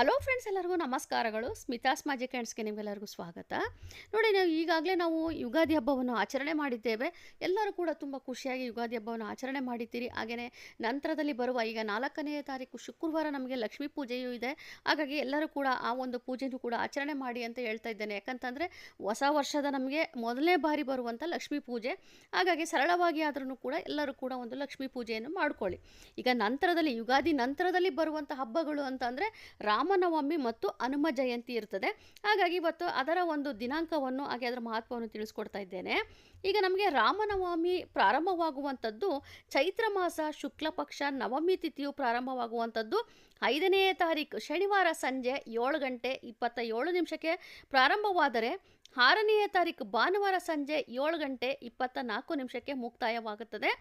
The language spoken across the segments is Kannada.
ಎಲ್ಲರಿಗೂ ನಮಸ್ಕಾರಗಳು. ಸ್ಮಿತಾಸ್ ಮ್ಯಾಜಿಕ್ ಕ್ಯಾಂಡ್ಸ್ಗೆ ನಿಮಗೆಲ್ಲರಿಗೂ ಸ್ವಾಗತ. ನೋಡಿ, ನಾವು ಈಗಾಗಲೇ ನಾವು ಯುಗಾದಿ ಹಬ್ಬವನ್ನು ಆಚರಣೆ ಮಾಡಿದ್ದೇವೆ. ಎಲ್ಲರೂ ಕೂಡ ತುಂಬ ಖುಷಿಯಾಗಿ ಯುಗಾದಿ ಹಬ್ಬವನ್ನು ಆಚರಣೆ ಮಾಡಿದ್ದೀರಿ. ಹಾಗೆಯೇ ನಂತರದಲ್ಲಿ ಬರುವ ಈಗ ನಾಲ್ಕನೆಯ ತಾರೀಕು ಶುಕ್ರವಾರ ನಮಗೆ ಲಕ್ಷ್ಮೀ ಪೂಜೆಯೂ ಇದೆ. ಹಾಗಾಗಿ ಎಲ್ಲರೂ ಕೂಡ ಆ ಒಂದು ಪೂಜೆನೂ ಕೂಡ ಆಚರಣೆ ಮಾಡಿ ಅಂತ ಹೇಳ್ತಾ ಇದ್ದೇನೆ. ಯಾಕಂತಂದರೆ ಹೊಸ ವರ್ಷದ ನಮಗೆ ಮೊದಲನೇ ಬಾರಿ ಬರುವಂಥ ಲಕ್ಷ್ಮೀ ಪೂಜೆ. ಹಾಗಾಗಿ ಸರಳವಾಗಿ ಆದ್ರೂ ಕೂಡ ಎಲ್ಲರೂ ಕೂಡ ಒಂದು ಲಕ್ಷ್ಮೀ ಪೂಜೆಯನ್ನು ಮಾಡ್ಕೊಳ್ಳಿ. ಈಗ ನಂತರದಲ್ಲಿ, ಯುಗಾದಿ ನಂತರದಲ್ಲಿ ಬರುವಂಥ ಹಬ್ಬಗಳು ಅಂತಂದರೆ ರಾಮನವಮಿ ಮತ್ತು ಹನುಮ ಜಯಂತಿ ಇರ್ತದೆ. ಹಾಗಾಗಿ ಇವತ್ತು ಅದರ ಒಂದು ದಿನಾಂಕವನ್ನು ಹಾಗೆ ಅದರ ಮಹತ್ವವನ್ನು ತಿಳಿಸ್ಕೊಡ್ತಾ ಇದ್ದೇನೆ. ಈಗ ನಮಗೆ ರಾಮನವಮಿ ಪ್ರಾರಂಭವಾಗುವಂಥದ್ದು ಚೈತ್ರ ಮಾಸ, ಶುಕ್ಲ ಪಕ್ಷ, ನವಮಿ ತಿಥಿಯು ಪ್ರಾರಂಭವಾಗುವಂಥದ್ದು ಐದನೇ ತಾರೀಕು ಶನಿವಾರ ಸಂಜೆ ಏಳು ಗಂಟೆ ಇಪ್ಪತ್ತ ಏಳು ನಿಮಿಷಕ್ಕೆ ಪ್ರಾರಂಭವಾದರೆ ಆರನೆಯ ತಾರೀಕು ಭಾನುವಾರ ಸಂಜೆ ಏಳು ಗಂಟೆ ಇಪ್ಪತ್ತ ನಾಲ್ಕು ನಿಮಿಷಕ್ಕೆ ಮುಕ್ತಾಯವಾಗುತ್ತದೆ.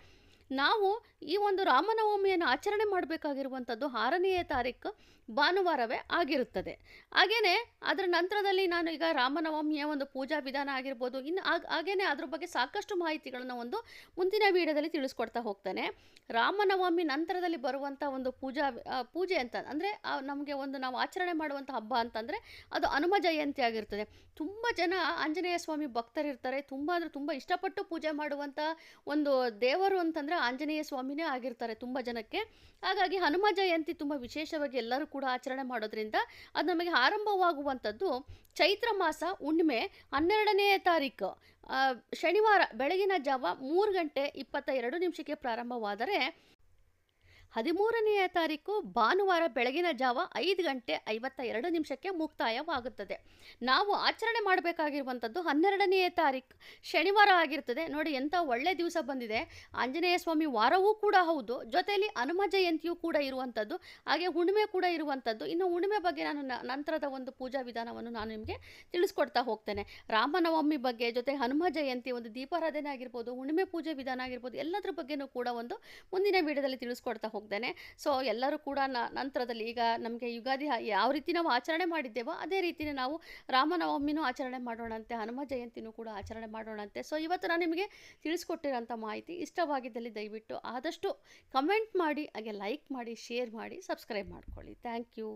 ನಾವು ಈ ಒಂದು ರಾಮನವಮಿಯನ್ನು ಆಚರಣೆ ಮಾಡಬೇಕಾಗಿರುವಂಥದ್ದು ಆರನೆಯ ತಾರೀಕು ಭಾನುವಾರವೇ ಆಗಿರುತ್ತದೆ. ಹಾಗೆಯೇ ಅದರ ನಂತರದಲ್ಲಿ ನಾನು ಈಗ ರಾಮನವಮಿಯ ಒಂದು ಪೂಜಾ ವಿಧಾನ ಆಗಿರ್ಬೋದು, ಇನ್ನು ಹಾಗೇನೆ ಅದ್ರ ಬಗ್ಗೆ ಸಾಕಷ್ಟು ಮಾಹಿತಿಗಳನ್ನು ಒಂದು ಮುಂದಿನ ವಿಡಿಯೋದಲ್ಲಿ ತಿಳಿಸ್ಕೊಡ್ತಾ ಹೋಗ್ತಾನೆ. ರಾಮನವಮಿ ನಂತರದಲ್ಲಿ ಬರುವಂಥ ಒಂದು ಪೂಜಾ ಪೂಜೆ ಅಂತ, ಅಂದರೆ ನಮಗೆ ಒಂದು ನಾವು ಆಚರಣೆ ಮಾಡುವಂಥ ಹಬ್ಬ ಅಂತಂದರೆ ಅದು ಹನುಮ ಜಯಂತಿ ಆಗಿರ್ತದೆ. ತುಂಬ ಜನ ಆಂಜನೇಯ ಸ್ವಾಮಿ ಭಕ್ತರಿರ್ತಾರೆ. ತುಂಬ ಅಂದರೆ ತುಂಬ ಇಷ್ಟಪಟ್ಟು ಪೂಜೆ ಮಾಡುವಂಥ ಒಂದು ದೇವರು ಅಂತಂದರೆ ಆಂಜನೇಯ ಸ್ವಾಮಿನೇ ಆಗಿರ್ತಾರೆ ತುಂಬ ಜನಕ್ಕೆ. ಹಾಗಾಗಿ ಹನುಮ ಜಯಂತಿ ತುಂಬ ವಿಶೇಷವಾಗಿ ಎಲ್ಲರೂ ಕೂಡ ಆಚರಣೆ ಮಾಡೋದ್ರಿಂದ ಅದು ನಮಗೆ ಆರಂಭವಾಗುವಂಥದ್ದು ಚೈತ್ರ ಮಾಸ ಹುಣ್ಣಿಮೆ ಹನ್ನೆರಡನೇ ತಾರೀಕು. ಶನಿವಾರ ಬೆಳಗಿನ ಜಾವ ಮೂರು ಗಂಟೆ ಇಪ್ಪತ್ತ ಎರಡು ನಿಮಿಷಕ್ಕೆ ಪ್ರಾರಂಭವಾದರೆ ಹದಿಮೂರನೆಯ ತಾರೀಕು ಭಾನುವಾರ ಬೆಳಗಿನ ಜಾವ ಐದು ಗಂಟೆ ಐವತ್ತ ಎರಡು ನಿಮಿಷಕ್ಕೆ ಮುಕ್ತಾಯವಾಗುತ್ತದೆ. ನಾವು ಆಚರಣೆ ಮಾಡಬೇಕಾಗಿರುವಂಥದ್ದು ಹನ್ನೆರಡನೆಯ ತಾರೀಕು. ಶನಿವಾರ ಆಗಿರ್ತದೆ. ನೋಡಿ ಎಂಥ ಒಳ್ಳೆ ದಿವಸ ಬಂದಿದೆ. ಆಂಜನೇಯ ಸ್ವಾಮಿ ವಾರವೂ ಕೂಡ ಹೌದು. ಜೊತೆಯಲ್ಲಿ ಹನುಮ ಜಯಂತಿಯೂ ಕೂಡ ಇರುವಂಥದ್ದು. ಹಾಗೆ ಹುಣ್ಣಿಮೆ ಕೂಡ ಇರುವಂಥದ್ದು. ಇನ್ನು ಹುಣ್ಣಿಮೆ ಬಗ್ಗೆ ನಾನು ನಂತರದ ಒಂದು ಪೂಜಾ ವಿಧಾನವನ್ನು ನಾನು ನಿಮಗೆ ತಿಳಿಸ್ಕೊಡ್ತಾ ಹೋಗ್ತೇನೆ. ರಾಮನವಮಿ ಬಗ್ಗೆ ಜೊತೆ ಹನುಮ ಜಯಂತಿ, ಒಂದು ದೀಪಾರಾಧನೆ ಆಗಿರ್ಬೋದು, ಹುಣ್ಣಿಮೆ ಪೂಜೆ ವಿಧಾನ ಆಗಿರ್ಬೋದು, ಎಲ್ಲದ್ರ ಬಗ್ಗೆನೂ ಕೂಡ ಒಂದು ಮುಂದಿನ ವಿಡಿಯೋದಲ್ಲಿ ತಿಳಿಸ್ಕೊಡ್ತಾ ಹೋಗ್ತೇನೆ. ಸೊ ಎಲ್ಲರೂ ಕೂಡ ನಂತರದಲ್ಲಿ ಈಗ ನಮಗೆ ಯುಗಾದಿ ಯಾವ ರೀತಿ ನಾವು ಆಚರಣೆ ಮಾಡಿದ್ದೇವೋ ಅದೇ ರೀತಿಯೇ ನಾವು ರಾಮನವಮಿನೂ ಆಚರಣೆ ಮಾಡೋಣಂತೆ, ಹನುಮ ಜಯಂತಿನೂ ಕೂಡ ಆಚರಣೆ ಮಾಡೋಣಂತೆ. ಸೊ ಇವತ್ತು ನಾನು ನಿಮಗೆ ತಿಳಿಸ್ಕೊಟ್ಟಿರೋಂಥ ಮಾಹಿತಿ ಇಷ್ಟವಾಗಿದ್ದಲ್ಲಿ ದಯವಿಟ್ಟು ಆದಷ್ಟು ಕಮೆಂಟ್ ಮಾಡಿ, ಹಾಗೆ ಲೈಕ್ ಮಾಡಿ ಶೇರ್ ಮಾಡಿ ಸಬ್ಸ್ಕ್ರೈಬ್ ಮಾಡ್ಕೊಳ್ಳಿ. Thank you